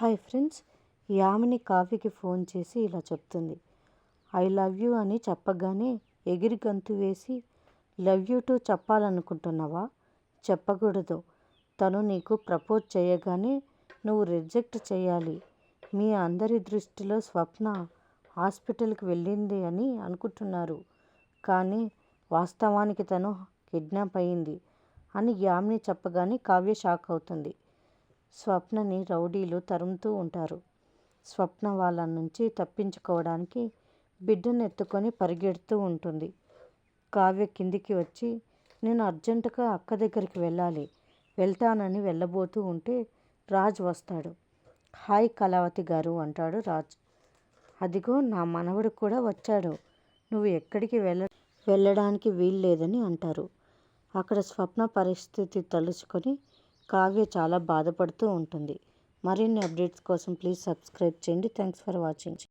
Hi friends Yamini కావ్యకి phone చేసి ఇలా చెప్తుంది. ఐ లవ్ యూ అని చెప్పగానే ఎగిరి గంతు వేసి లవ్ యూ టు చెప్పాలనుకుంటున్నావా? చెప్పకూడదు. తను నీకు ప్రపోజ్ చేయగానే నువ్వు రిజెక్ట్ చేయాలి. మీ అందరి దృష్టిలో స్వప్న హాస్పిటల్కి వెళ్ళింది అని అనుకుంటున్నారు. కానీ వాస్తవానికి తను కిడ్నాప్ అయింది అని యామిని చెప్పగానే కావ్య షాక్ అవుతుంది. స్వప్నని రౌడీలు తరుముతూ ఉంటారు. స్వప్న వాళ్ళ నుంచి తప్పించుకోవడానికి బిడ్డను ఎత్తుకొని పరిగెడుతూ ఉంటుంది. కావ్య కిందికి వచ్చి నేను అర్జెంటుగా అక్క దగ్గరికి వెళ్ళాలి. వెళ్తానని వెళ్ళబోతూ ఉంటే రాజ్ వస్తాడు. హాయ్ కళావతి గారు అంటాడు రాజ్. అదిగో నా మనవడు కూడా వచ్చాడు. నువ్వు ఎక్కడికి వెళ్ళ వెళ్ళడానికి వీల్లేదని అంటారు. అక్కడ స్వప్న పరిస్థితి తలుచుకొని కావ్య చాలా బాధపడుతూ ఉంటుంది. మరిన్ని అప్డేట్స్ కోసం ప్లీజ్ సబ్స్క్రైబ్ చేయండి. Thanks for watching.